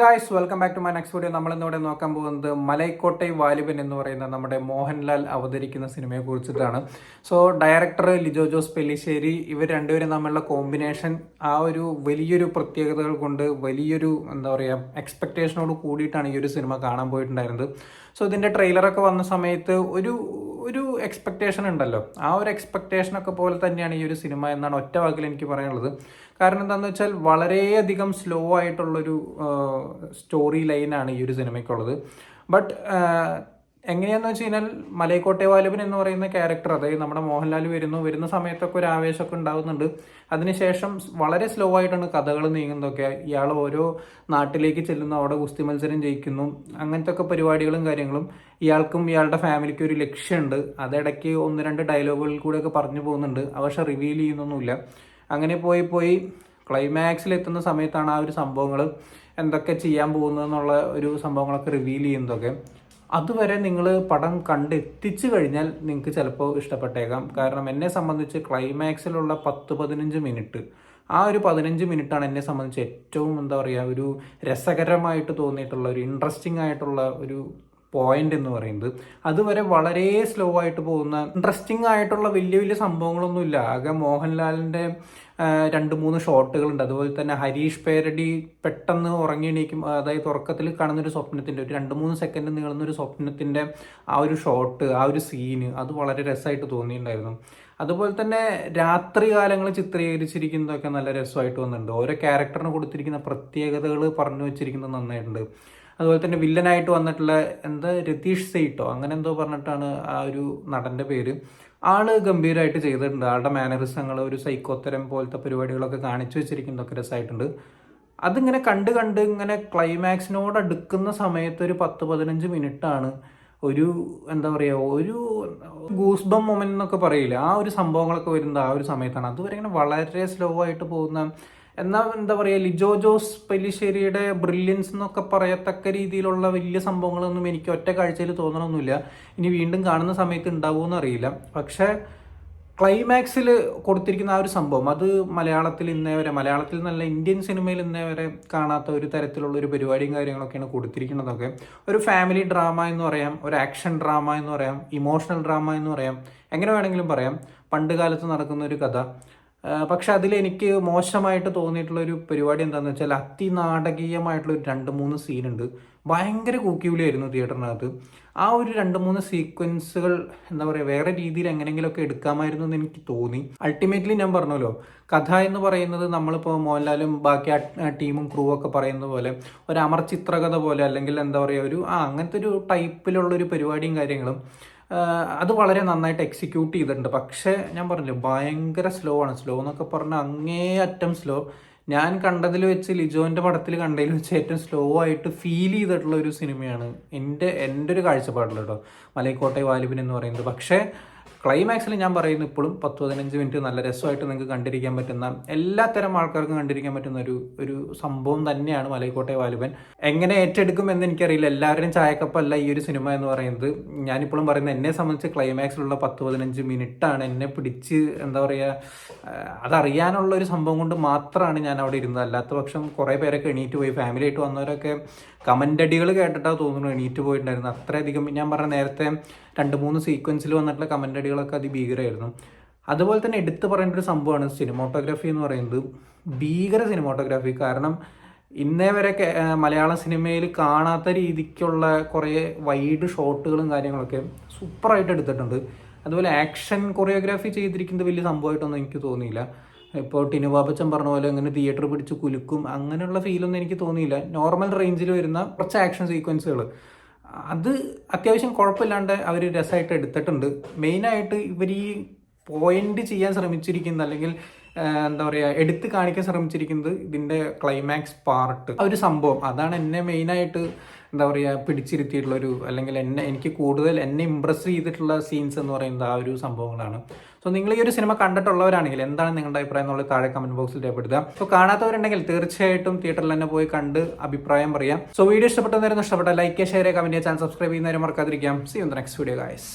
Guys welcome back to my next video നമ്മൾ ഇന്നിവിടെ നോക്കാൻ പോകുന്നത് മലൈക്കോട്ടെ വാലിബൻ എന്ന് പറയുന്ന നമ്മുടെ മോഹൻലാൽ അവതരിക്കുന്ന സിനിമയെ കുറിച്ചിട്ടാണ്. സോ ഡയറക്ടർ ലിജോ ജോസ് പെല്ലിശ്ശേരി ഇവർ രണ്ടുപേരും തമ്മിലുള്ള കോമ്പിനേഷൻ ആ ഒരു വലിയൊരു പ്രത്യേകതകൾ കൊണ്ട് വലിയൊരു എന്താ പറയുക എക്സ്പെക്ടേഷനോട് കൂടിയിട്ടാണ് ഈ ഒരു സിനിമ കാണാൻ പോയിട്ടുണ്ടായിരുന്നത്. സോ ഇതിന്റെ ട്രെയിലറൊക്കെ വന്ന സമയത്ത് ഒരു ഒരു എക്സ്പെക്ടേഷൻ ഉണ്ടല്ലോ. ആ ഒരു എക്സ്പെക്റ്റേഷനൊക്കെ പോലെ തന്നെയാണ് ഈ ഒരു സിനിമ എന്നാണ് ഒറ്റ വാക്കിൽ എനിക്ക് പറയാനുള്ളത്. കാരണം എന്താണെന്ന് വെച്ചാൽ വളരെയധികം സ്ലോ ആയിട്ടുള്ളൊരു സ്റ്റോറി ലൈനാണ് ഈ ഒരു സിനിമയ്ക്കുള്ളത്. ബട്ട് എങ്ങനെയാന്ന് വെച്ച് കഴിഞ്ഞാൽ മലയക്കോട്ടെ വാലുബൻ എന്ന് പറയുന്ന ക്യാരക്ടർ അതായത് നമ്മുടെ മോഹൻലാൽ വരുന്നു വരുന്ന സമയത്തൊക്കെ ഒരു ആവേശമൊക്കെ ഉണ്ടാകുന്നുണ്ട് അതിനുശേഷം വളരെ സ്ലോ ആയിട്ടാണ് കഥകൾ നീങ്ങുന്നതൊക്കെ. ഇയാൾ ഓരോ നാട്ടിലേക്ക് ചെല്ലുന്നു അവിടെ ഗുസ്തി മത്സരം ജയിക്കുന്നു അങ്ങനത്തെ ഒക്കെ പരിപാടികളും കാര്യങ്ങളും. ഇയാൾക്കും ഇയാളുടെ ഫാമിലിക്കും ഒരു ലക്ഷ്യമുണ്ട്. അതിടയ്ക്ക് ഒന്ന് രണ്ട് ഡയലോഗുകളിൽ കൂടെയൊക്കെ പറഞ്ഞു പോകുന്നുണ്ട്. പക്ഷെ റിവീൽ ചെയ്യുന്നൊന്നുമില്ല. അങ്ങനെ പോയി പോയി ക്ലൈമാക്സിൽ എത്തുന്ന സമയത്താണ് ആ ഒരു സംഭവങ്ങൾ എന്തൊക്കെ ചെയ്യാൻ പോകുന്നതെന്നുള്ള ഒരു സംഭവങ്ങളൊക്കെ റിവീൽ ചെയ്യുന്നതൊക്കെ. അതുവരെ നിങ്ങൾ പടം കണ്ടെത്തിച്ചു കഴിഞ്ഞാൽ നിങ്ങൾക്ക് ചിലപ്പോൾ ഇഷ്ടപ്പെട്ടേക്കാം. കാരണം എന്നെ സംബന്ധിച്ച് ക്ലൈമാക്സിലുള്ള പത്ത് പതിനഞ്ച് മിനിറ്റ് ആ ഒരു പതിനഞ്ച് മിനിറ്റാണ് എന്നെ സംബന്ധിച്ച് ഏറ്റവും എന്താ പറയുക ഒരു രസകരമായിട്ട് തോന്നിയിട്ടുള്ള ഒരു ഇൻട്രസ്റ്റിംഗ് ആയിട്ടുള്ള ഒരു പോയിന്റ് എന്ന് പറയുന്നത്. അതുവരെ വളരെ സ്ലോ ആയിട്ട് പോകുന്ന ഇൻട്രസ്റ്റിംഗ് ആയിട്ടുള്ള വലിയ വലിയ സംഭവങ്ങളൊന്നുമില്ല. ആകെ മോഹൻലാലിന്റെ രണ്ട് മൂന്ന് ഷോട്ടുകളുണ്ട് അതുപോലെ തന്നെ ഹരീഷ് പേരടി പെട്ടെന്ന് ഉറങ്ങി എണീക്കും. അതായത് ഉറക്കത്തിൽ കാണുന്നൊരു സ്വപ്നത്തിന്റെ ഒരു രണ്ട് മൂന്ന് സെക്കൻഡ് നീളുന്നൊരു സ്വപ്നത്തിന്റെ ആ ഒരു ഷോട്ട് ആ ഒരു സീന് അത് വളരെ രസമായിട്ട് തോന്നിയിട്ടുണ്ടായിരുന്നു. അതുപോലെ തന്നെ രാത്രി കാലങ്ങൾ ചിത്രീകരിച്ചിരിക്കുന്നതൊക്കെ നല്ല രസമായിട്ട് വന്നിട്ടുണ്ട്. ഓരോ ക്യാരക്ടറിന് കൊടുത്തിരിക്കുന്ന പ്രത്യേകതകൾ പറഞ്ഞു വെച്ചിരിക്കുന്നത് നന്നായിട്ടുണ്ട്. അതുപോലെ തന്നെ വില്ലനായിട്ട് വന്നിട്ടുള്ള എന്താ രതീഷ് സെയ്ട്ടോ അങ്ങനെ എന്തോ പറഞ്ഞിട്ടാണ് ആ ഒരു നടന്റെ പേര്. ആൾ ഗംഭീരമായിട്ട് ചെയ്തിട്ടുണ്ട്. ആളുടെ മാനറിസങ്ങൾ ഒരു സൈക്കോത്തരം പോലത്തെ പരിപാടികളൊക്കെ കാണിച്ചു വെച്ചിരിക്കുന്നതൊക്കെ രസമായിട്ടുണ്ട് അതിങ്ങനെ കണ്ട് കണ്ട് ഇങ്ങനെ ക്ലൈമാക്സിനോട് അടുക്കുന്ന സമയത്ത് ഒരു പത്ത് പതിനഞ്ച് മിനിറ്റാണ് ഒരു എന്താ പറയുക ഒരു ഗൂസ്ബം മൊമെന്റ് എന്നൊക്കെ പറയില്ല? ആ ഒരു സംഭവങ്ങളൊക്കെ വരുന്നത് ആ ഒരു സമയത്താണ്. അതുവരെ ഇങ്ങനെ വളരെ സ്ലോ ആയിട്ട് പോകുന്ന എന്നാൽ എന്താ പറയുക ലിജോ ജോസ് പെല്ലിശ്ശേരിയുടെ ബ്രില്യൻസ് എന്നൊക്കെ പറയത്തക്ക രീതിയിലുള്ള വലിയ സംഭവങ്ങളൊന്നും എനിക്ക് ഒറ്റ കാഴ്ചയിൽ തോന്നണമൊന്നുമില്ല ഇനി വീണ്ടും കാണുന്ന സമയത്ത് ഉണ്ടാവുമെന്ന് അറിയില്ല. പക്ഷേ ക്ലൈമാക്സിൽ കൊടുത്തിരിക്കുന്ന ആ ഒരു സംഭവം അത് മലയാളത്തിൽ ഇന്നേ വരെ മലയാളത്തിൽ നല്ല ഇന്ത്യൻ സിനിമയിൽ ഇന്നേ വരെ കാണാത്ത ഒരു തരത്തിലുള്ള ഒരു പരിപാടിയും കാര്യങ്ങളൊക്കെയാണ് കൊടുത്തിരിക്കുന്നതൊക്കെ. ഒരു ഫാമിലി ഡ്രാമ എന്ന് പറയാം ഒരു ആക്ഷൻ ഡ്രാമ എന്ന് പറയാം ഇമോഷണൽ ഡ്രാമ എന്ന് പറയാം എങ്ങനെ വേണമെങ്കിലും പറയാം. പണ്ട് കാലത്ത് നടക്കുന്ന ഒരു കഥ. പക്ഷെ അതിൽ എനിക്ക് മോശമായിട്ട് തോന്നിയിട്ടുള്ള ഒരു പരിപാടി എന്താണെന്ന് വെച്ചാൽ അതിനാടകീയമായിട്ടുള്ള ഒരു രണ്ട് മൂന്ന് സീനുണ്ട്. ഭയങ്കര കൂക്കിവിളിയായിരുന്നു തിയേറ്ററിനകത്ത്. ആ ഒരു രണ്ട് മൂന്ന് സീക്വൻസുകൾ എന്താ പറയുക വേറെ രീതിയിൽ എങ്ങനെയെങ്കിലുമൊക്കെ എടുക്കാമായിരുന്നു എന്ന് എനിക്ക് തോന്നി. അൾട്ടിമേറ്റ്ലി ഞാൻ പറഞ്ഞല്ലോ കഥ എന്ന് പറയുന്നത് നമ്മളിപ്പോൾ മോഹൻലാലും ബാക്കി ടീമും ക്രൂ ഒക്കെ പറയുന്ന പോലെ ഒരു അമർ ചിത്രകഥ പോലെ അല്ലെങ്കിൽ എന്താ പറയുക ഒരു ആ അങ്ങനത്തെ ഒരു ടൈപ്പിലുള്ള ഒരു പരിപാടിയും കാര്യങ്ങളും. അത് വളരെ നന്നായിട്ട് എക്സിക്യൂട്ട് ചെയ്തിട്ടുണ്ട്. പക്ഷേ ഞാൻ പറഞ്ഞില്ലേ ഭയങ്കര സ്ലോ ആണ്. സ്ലോ എന്നൊക്കെ പറഞ്ഞാൽ അങ്ങേ അറ്റം സ്ലോ ഞാൻ കണ്ടതിൽ വെച്ച് ലിജോന്റെ പടത്തിൽ കണ്ടതിൽ വെച്ച് ഏറ്റവും സ്ലോ ആയിട്ട് ഫീൽ ചെയ്തിട്ടുള്ള ഒരു സിനിമയാണ് എന്റെ എന്റെ ഒരു കാഴ്ചപ്പാടിൽ കേട്ടോ മലൈക്കോട്ടെ വാലിബിൻ എന്ന് പറയുന്നത്. പക്ഷേ ക്ലൈമാക്സിൽ ഞാൻ പറയുന്നു ഇപ്പോഴും പത്ത് പതിനഞ്ച് മിനിറ്റ് നല്ല രസമായിട്ട് നിങ്ങൾക്ക് കണ്ടിരിക്കാൻ പറ്റുന്ന എല്ലാത്തരം തരം ആൾക്കാർക്കും കണ്ടിരിക്കാൻ പറ്റുന്ന ഒരു ഒരു സംഭവം തന്നെയാണ് മലൈക്കോട്ടെ വാലുവൻ എങ്ങനെ ഏറ്റെടുക്കും എന്ന് എനിക്കറിയില്ല. എല്ലാവരുടെയും ചായക്കപ്പല്ല ഈ ഒരു സിനിമ എന്ന് പറയുന്നത്. ഞാനിപ്പോഴും പറയുന്നത് എന്നെ സംബന്ധിച്ച് ക്ലൈമാക്സിലുള്ള പത്ത് പതിനഞ്ച് മിനിറ്റാണ് എന്നെ പിടിച്ച് എന്താ പറയുക അതറിയാനുള്ള ഒരു സംഭവം കൊണ്ട് മാത്രമാണ് ഞാൻ അവിടെ ഇരുന്നത്. അല്ലാത്ത പക്ഷം കുറേ പേരൊക്കെ എണീറ്റ് പോയി. ഫാമിലി ആയിട്ട് വന്നവരൊക്കെ കമന്റ് അടികൾ കേട്ടിട്ടാണ് തോന്നുന്നു എണീറ്റ് പോയിട്ടുണ്ടായിരുന്നു അത്രയധികം ഞാൻ പറഞ്ഞ നേരത്തെ രണ്ട് മൂന്ന് സീക്വൻസിൽ വന്നിട്ടുള്ള കമന്റ് അടികളൊക്കെ അതിഭീകരമായിരുന്നു അതുപോലെ തന്നെ എടുത്തു പറയേണ്ട ഒരു സംഭവമാണ് സിനിമോട്ടോഗ്രാഫി എന്ന് പറയുന്നത് ഭീകര സിനിമോട്ടോഗ്രാഫി. കാരണം ഇന്നേ വരെ മലയാള സിനിമയിൽ കാണാത്ത രീതിക്കുള്ള കുറേ വൈഡ് ഷോട്ടുകളും കാര്യങ്ങളൊക്കെ സൂപ്പറായിട്ട് എടുത്തിട്ടുണ്ട്. അതുപോലെ ആക്ഷൻ കൊറിയോഗ്രാഫി ചെയ്തിരിക്കുന്നത് വലിയ സംഭവമായിട്ടൊന്നും എനിക്ക് തോന്നിയില്ല. ഇപ്പോൾ ടിനുബാബച്ചൻ പറഞ്ഞ പോലെ അങ്ങനെ തിയേറ്റർ പിടിച്ച് കുലുക്കും അങ്ങനെയുള്ള ഫീലൊന്നും എനിക്ക് തോന്നിയില്ല. നോർമൽ റേഞ്ചിൽ വരുന്ന കുറച്ച് ആക്ഷൻ സീക്വൻസുകൾ അത് അത്യാവശ്യം കുഴപ്പമില്ലാണ്ട് അവർ രസമായിട്ട് എടുത്തിട്ടുണ്ട്. മെയിനായിട്ട് ഇവർ ഈ പോയിന്റ് ചെയ്യാൻ ശ്രമിച്ചിരിക്കുന്നത് അല്ലെങ്കിൽ എന്താ പറയുക എടുത്ത് കാണിക്കാൻ ശ്രമിച്ചിരിക്കുന്നത് ഇതിന്റെ ക്ലൈമാക്സ് പാർട്ട്. ആ ഒരു സംഭവം. അതാണ് എന്നെ മെയിനായിട്ട് എന്താ പറയുക പിടിച്ചിരുത്തിയിട്ടുള്ളൊരു അല്ലെങ്കിൽ എന്നെ എനിക്ക് കൂടുതൽ എന്നെ ഇമ്പ്രസ് ചെയ്തിട്ടുള്ള സീൻസ് എന്ന് പറയുന്നത് ആ ഒരു സംഭവങ്ങളാണ്. സോ നിങ്ങൾ ഈ ഒരു സിനിമ കണ്ടിട്ടുള്ളവരാണെങ്കിൽ എന്താണ് നിങ്ങളുടെ അഭിപ്രായം എന്നുള്ളത് താഴെ കമന്റ് ബോക്സിൽ രേഖപ്പെടുത്തുക. സോ കാണാത്തവരുണ്ടെങ്കിൽ തീർച്ചയായിട്ടും തിയേറ്ററിൽ തന്നെ പോയി കണ്ട് അഭിപ്രായം പറയാം സോ വീഡിയോ ഇഷ്ടപ്പെട്ടവരും ഇഷ്ടപ്പെട്ട like share comment channel subscribe ചെയ്യുന്നവരെ മറക്കാതിരിക്കാം. See you next video guys